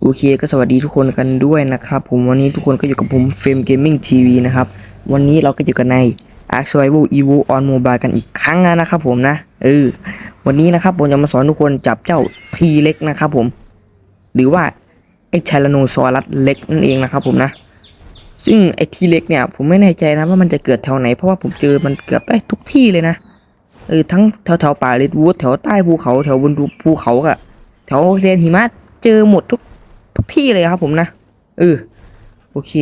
โอเคก็สวัสดีทุกคนกันด้วยนะครับ ผมวันนี้ทุกคนก็อยู่กับผมเฟรมเกมมิ่งทีวีนะครับ วันนี้เราก็อยู่กันใน Ark Survival Evo on Mobile กันอีกครั้งนะครับผมนะเออวันนี้นะครับผมจะมาสอนทุกคนจับเจ้าทีเล็กนะครับผม หรือว่าไอ้ชาลโนซอรัสเล็กนั่นเองนะครับผมนะ ซึ่งไอ้ทีเล็กเนี่ยผมไม่แน่ใจนะว่ามันจะเกิดแถวไหนเพราะว่าผมเจอมันเกือบได้ทุกที่เลยนะเออทั้งแถวแถวป่าเลดวูดแถวใต้ภูเขาแถวบนภูเขาอะแถวเรียนหิมะเจอหมดทุก ที่เลยครับผมนะเออโอเค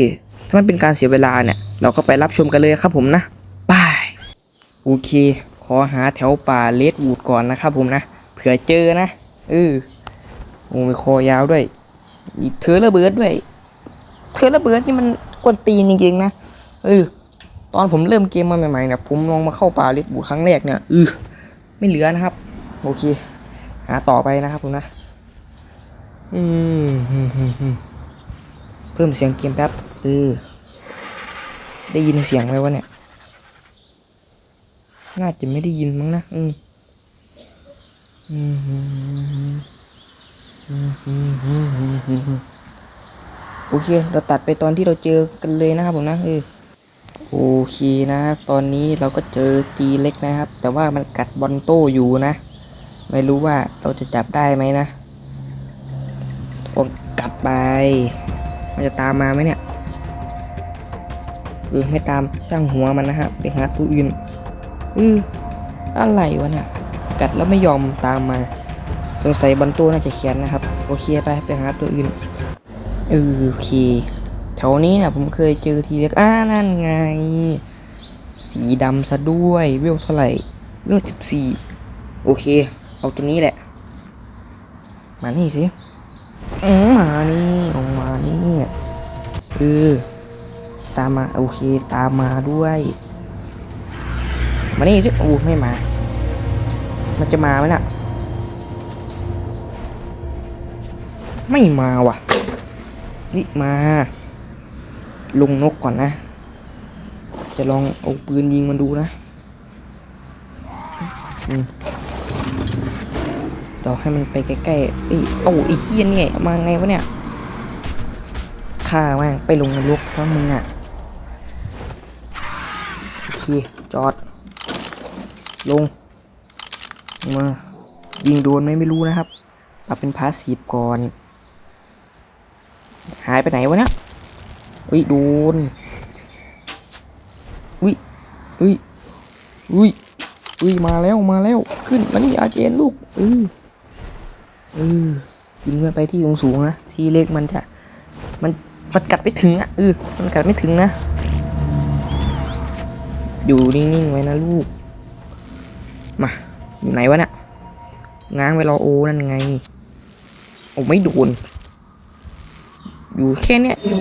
ถ้าไม่เป็นการเสียเวลาเนี่ย เราก็ไปรับชมกันเลยครับผมนะบายโอเค ขอหาแถวป่าเลดวูดก่อนนะครับผมนะเผื่อเจอนะเออโอ้มีคอยาวด้วยมีเธอระเบิดด้วย เธอระเบิดนี่มันกวนตีนจริงๆนะเออตอนผมเริ่มเกมมาใหม่ๆเนี่ยผมลองมาเข้าป่าเลดวูดครั้งแรกเนี่ยเออไม่เหลือนะครับ โอเค หาต่อไปนะครับผมนะ เพิ่มเสียงเกมแป๊บเออได้ยินเสียงไหมวะเนี่ย น่าจะไม่ได้ยินมั้งนะ อืมอืมโอเค เราตัดไปตอนที่เราเจอกันเลยนะครับผมนะเออโอเคนะ ตอนนี้เราก็เจอจีเล็กนะครับ แต่ว่ามันกัดบอลโต้อยู่นะ ไม่รู้ว่าเราจะจับได้ไหมนะ ผมกัดไป มันจะตามมาไหมเนี่ยเออไม่ตามช่างหัวมันนะฮะไปหาตัวอื่นเอออะไรวะเนี่ยกัดแล้วไม่ยอมตามมา สงสัยบอลตัวน่าจะแค้นนะครับ โอเคไปไปหาตัวอื่นเออโอเคแถวนี้เนี่ยผมเคยเจอทีเล็กอ่านั่นไง สีดำซะด้วยเวลเท่าไหร่เวลสิบสี่โอเค เอาตัวนี้แหละ มานี่สิ มมานี่ออกมานี่เออตามมาโอเคตามมาด้วยมานี่สิโอ้ไม่มา มันจะมาไหมน่ะ ไม่มาว่ะนี่มา ลงนกก่อนนะ จะลองเอาปืนยิงมันดูนะ อืม เดี๋ยวให้มันไปใกล้ๆเอ้โอ้ไอ้เฮียเนี่ยมาไงวะเนี่ยฆ่าแม่งไปลงนรกซะมึงอะโอเคจอด ลงมายิงโดนไหมไม่รู้นะครับปรับเป็นพาสซีฟก่อน หายไปไหนวะเนี่ยอุ้ยโดนอุ้ยอุ้ยอุ้ยอุ้ยมาแล้วมาแล้วขึ้นมานี่อาเจนลูกเออ เออยิงมันไปที่สูงๆนะทีเล็กมันจะ มันมันกัดไม่ถึงอะเออมันกัดไม่ถึงนะ อยู่นิ่งๆไว้นะลูก มา อยู่ไหนวะเนี่ยง้างไว้รอโอนั่นไง โอ้ไม่โดน อยู่แค่เนี้ยโอ้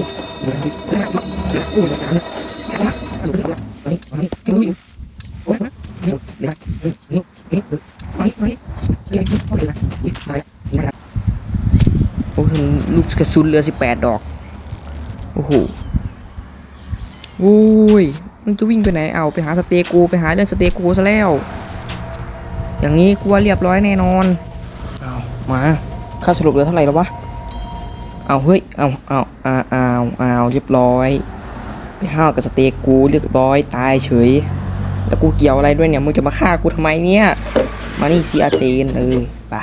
โหลูกกระสุนเหลือสิบแปดดอก โอ้โหโอ้ยมึงจะวิ่งไปไหนเอาไปหาสเตโกไปหาเรื่องสเตโกซะแล้ว อย่างนี้กูว่าเรียบร้อยแน่นอนเอามาค่าสรุปเหลือเท่าไหร่แล้ววะเอาเฮ้ยเอาเอาเอาเอาเอาเรียบร้อยไปห้าวกับสเตโกูเรียบร้อยตายเฉยแล้วกูเกี่ยวอะไรด้วยเนี่ยมึงจะมาฆ่ากูทำไมเนี่ย มานี่ซีอาเจนเออไป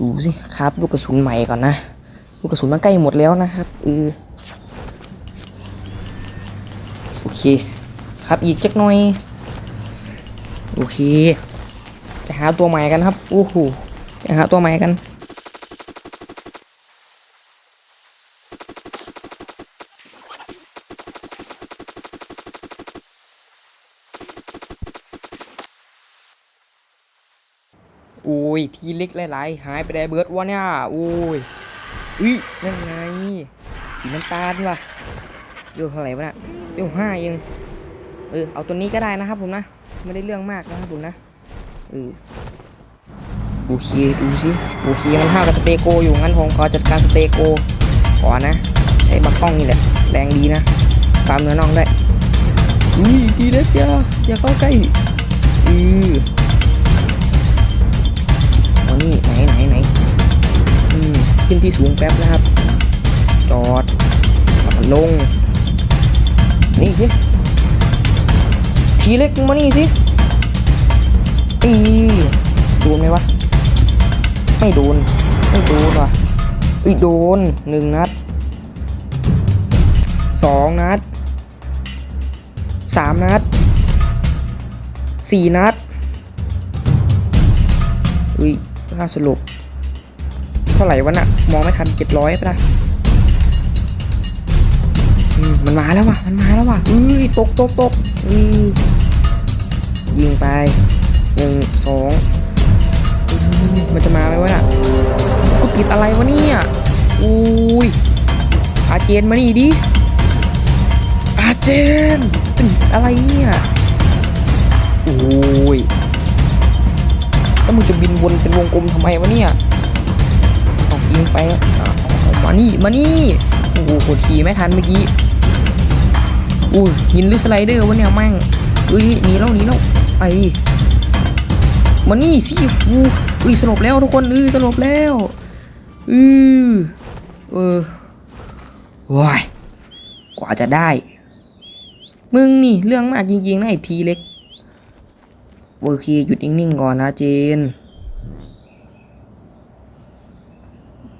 ดูสิครับลูกกระสุนใหม่ก่อนนะลูกกระสุนมันใกล้หมดแล้วนะครับเออโอเค ครับอีกจักหน่อย โอเคไปหาตัวใหม่กันครับโอ้โหไปหาตัวใหม่กัน อ้ยทีเล็กหลายๆหายไปได้เบิร์ดวะเนี่ยโอ้ยอุ้ยนั่นไงสีน้ำตาลว่ะโยเท่าไหร่วะเนี่ยโยห้าเองเออเอาตัวนี้ก็ได้นะครับผมนะไม่ได้เรื่องมากนะครับผมนะเออโอเคดูสิโอเคมันห้าวกับสเตโกอยู่งั้นผมขอจัดการสเตโกก่อนนะใช้บักกล้องนี่แหละแรงดีนะฟาร์มเนื้อน่องได้อุ้ยทีเล็กอย่าอย่าเข้าใกล้อือ ขึ้นที่สูงแป๊บนะครับ จอดลง นี่สิ ทีเล็กมานี่สิอีโดนไหมวะ ไม่โดน ไม่โดนว่ะอีโดนหนึ่งนัดสองนัดสามนัดสี่นัดอุ้ยค่าสรุป เท่าไหร่วะน่ะ มองไม่ทันเจ็ดร้อยปะนะมันมาแล้วว่ะ มันมาแล้วว่ะอุ้ยตกตกตกอือยิงไปหนึ่งสองมันจะมาไหมวะน่ะกูติดอะไรวะเนี่ยอุ้ยอาเจนมานี่ดิอาเจนเป็นอะไรเนี่ยโอ้ยแล้วมึงจะบินวนเป็นวงกลมทำไมวะเนี่ย ยิงไปอะเอาเอามานี่มานี่โอ้โหกดขี่ไม่ทันเมื่อกี้อุ้ยหินหรือสไลเดอร์วะเนี่ยแม่งอุ้ยหนีแล้วหนีแล้วไปมานี่สิอู้อุ้ยสลบแล้วทุกคนเออสลบแล้วอือเออว้ายกว่าจะได้ มึงนี่เรื่องมากจริงๆนะไอ้ทีเล็กโอเคหยุดนิ่งๆก่อนนะเจน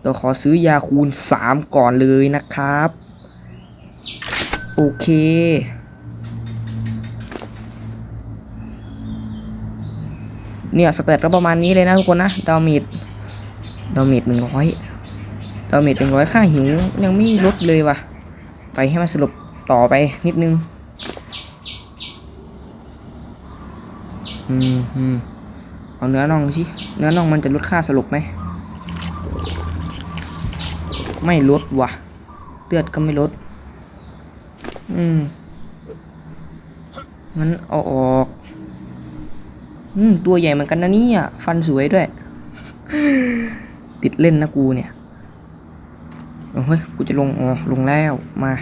เราขอซื้อยาคูณ 3 ก่อนเลยนะครับ โอเค เนี่ยสเตตก็ประมาณนี้เลยนะทุกคนนะดาวเมดดาวเมดหนึ่งร้อยดาวเมดหนึ่งร้อยค่าหิว ยังไม่ลดเลยว่ะ ไปให้มันสรุปต่อไปนิดนึง อืมอืมเอาเนื้อน่องสิ เนื้อน่องมันจะลดค่าสลบไหม ไม่ลดว่ะเลือดก็ไม่ลด อืมงั้นเอาออก อืม ตัวใหญ่เหมือนกันนะเนี่ยฟันสวยด้วย ติดเล่นนะกูเนี่ยเอาเฮ้ย กูจะลงอ๋อลงแล้วมา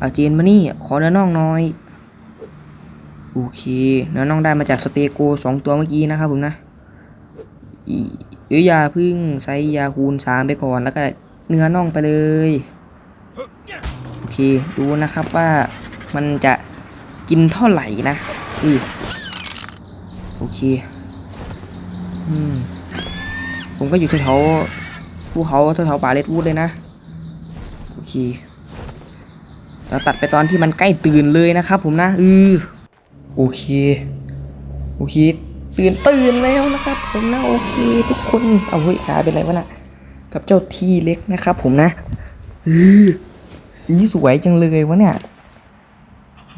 อาเจนมานี่ ขอเนื้อน่องน่อย โอเค เนื้อน่องได้มาจากสเตโกสองตัวเมื่อกี้นะครับผมนะ หรือยาพึ่งใช้ยาคูณสามไปก่อนแล้วก็เนื้อน่องไปเลย โอเค ดูนะครับว่ามันจะกินเท่าไหร่นะอือโอเค อืม ผมก็อยู่แถวภูเขาแถวป่าเลดวูดเลยนะ โอเคเราตัดไปตอนที่มันใกล้ตื่นเลยนะครับผมนะ อือ โอเค โอเค ตื่นตื่นแล้วนะครับ ผมนะโอเคทุกคนเอาเฮ้ยขาเป็นไรวะน่ะกับเจ้าทีเล็กนะครับ ผมนะอือสีสวยจังเลยวะเนี่ย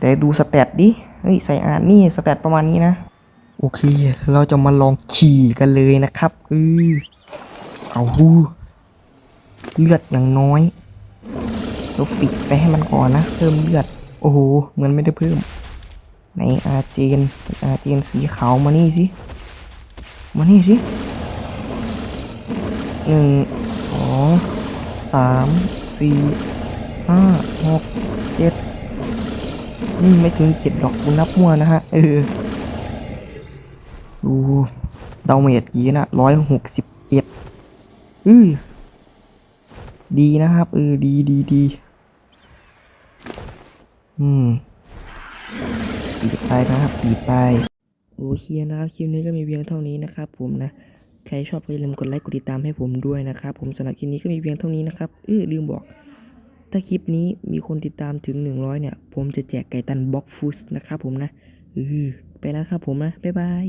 แต่ดูสแตทดิเฮ้ยใส่อ่านนี่สแตทประมาณนี้นะโอเค เราจะมาลองขี่กันเลยนะครับอือเอาฮูเลือดอย่างน้อยเราฟิกไปให้มันก่อนนะเพิ่มเลือด โอ้โหเหมือนไม่ได้เพิ่ม ในอาเจนอาเจนสีขาวมานี่สิ มานี่สิหนึ่งสองสามสี่ห้าหกเจ็ดอืมไม่ถึงเจ็ดดอกกูนับมั่วนะฮะ เออ ดูดาวเมจยีนะร้อยหกสิบเอ็ดอือดีนะครับ เออ ดีดีดีอืม ปีดไปนะครับ ปีดไปโอเคนะครับคลิปนี้ก็มีเพียงเท่านี้นะครับผมนะใครชอบก็อย่าลืมกดไลค์กดติดตามให้ผมด้วยนะครับ ผมสำหรับคลิปนี้ก็มีเพียงเท่านี้นะครับเออลืมบอก ถ้าคลิปนี้มีคนติดตามถึง 100 เนี่ย ผมจะแจกไก่ตันบ็อกฟุสนะครับผมนะเออไปแล้วครับผมนะบ๊ายบาย